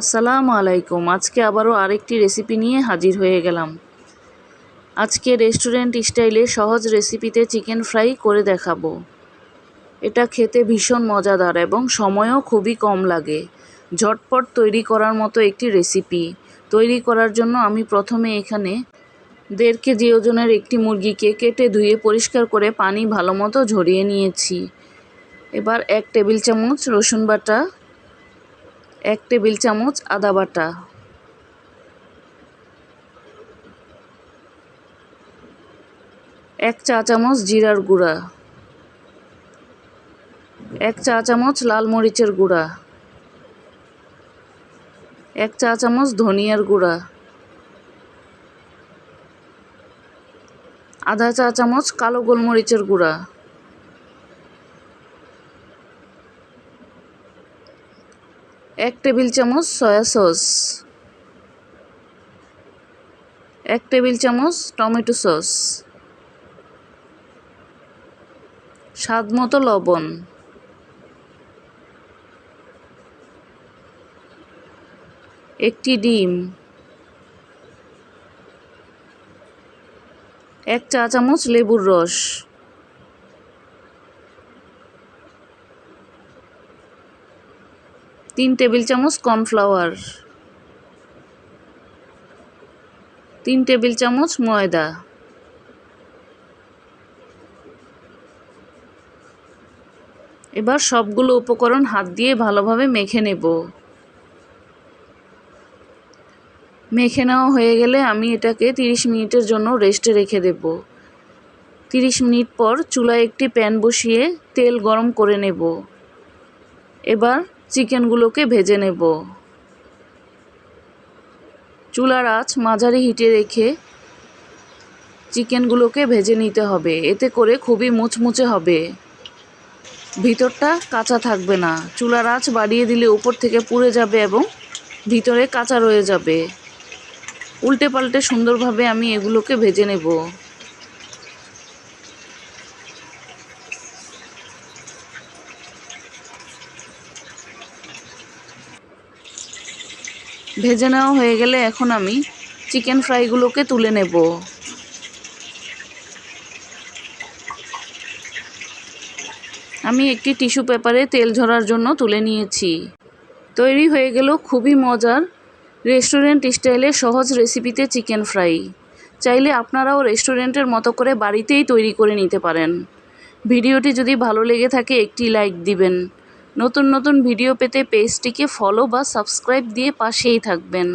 আসসালামু আলাইকুম। আজকে আবারও আরেকটি রেসিপি নিয়ে হাজির হয়ে গেলাম। আজকে রেস্টুরেন্ট স্টাইলে সহজ রেসিপিতে চিকেন ফ্রাই করে দেখাবো। এটা খেতে ভীষণ মজাদার এবং সময়ও খুবই কম লাগে। ঝটপট তৈরি করার মতো একটি রেসিপি। তৈরি করার জন্য আমি প্রথমে এখানে দেড় কেজি ওজনের একটি মুরগিকে কেটে ধুয়ে পরিষ্কার করে পানি ভালো মতো ঝরিয়ে নিয়েছি। এবার এক টেবিল চামচ রসুন বাটা এক টেবিল চামচ আদা বাটা। এক চা চামচ জিরার গুঁড়া। এক চা চামচ লাল মরিচের গুঁড়া। এক চা চামচ ধনিয়ার গুঁড়া। আধা চা চামচ কালো গোলমরিচের গুঁড়া। এক টেবিল চামচ সয়া সস। এক টেবিল চামচ টমেটো সস। স্বাদ মতো লবণ। একটি ডিম। এক চা চামচ লেবুর রস। তিন টেবিল চামচ কর্নফ্লাওয়ার। তিন টেবিল চামচ ময়দা। এবার সবগুলো উপকরণ হাত দিয়ে ভালোভাবে মেখে নেব। মেখে নেওয়া হয়ে গেলে আমি এটাকে তিরিশ মিনিটের জন্য রেস্টে রেখে দেব। তিরিশ মিনিট পর চুলায় একটি প্যান বসিয়ে তেল গরম করে নেব। এবার চিকেনগুলোকে ভেজে নেব। চুলার আঁচ মাঝারি হিটে রেখে চিকেনগুলোকে ভেজে নিতে হবে। এতে করে খুবই মুচমুচে হবে। ভিতরটা কাঁচা থাকবে না। চুলার আঁচ বাড়িয়ে দিলে উপর থেকে পুড়ে যাবে এবং ভিতরে কাঁচা রয়ে যাবে। উল্টে পাল্টে সুন্দরভাবে আমি এগুলোকে ভেজে নেব। ভেজে নেওয়া হয়ে গেলে এখন আমি চিকেন ফ্রাইগুলোকে তুলে নেব। আমি একটি টিস্যু পেপারে তেল ঝরার জন্য তুলে নিয়েছি। তৈরি হয়ে গেল খুবই মজার রেস্টুরেন্ট স্টাইলে সহজ রেসিপিতে চিকেন ফ্রাই। চাইলে আপনারাও রেস্টুরেন্টের মতো করে বাড়িতেই তৈরি করে নিতে পারেন। ভিডিওটি যদি ভালো লেগে থাকে একটি লাইক দিবেন। নতুন নতুন ভিডিও পেতে পেজটিকে ফলো বা সাবস্ক্রাইব দিয়ে পাশেই থাকবেন।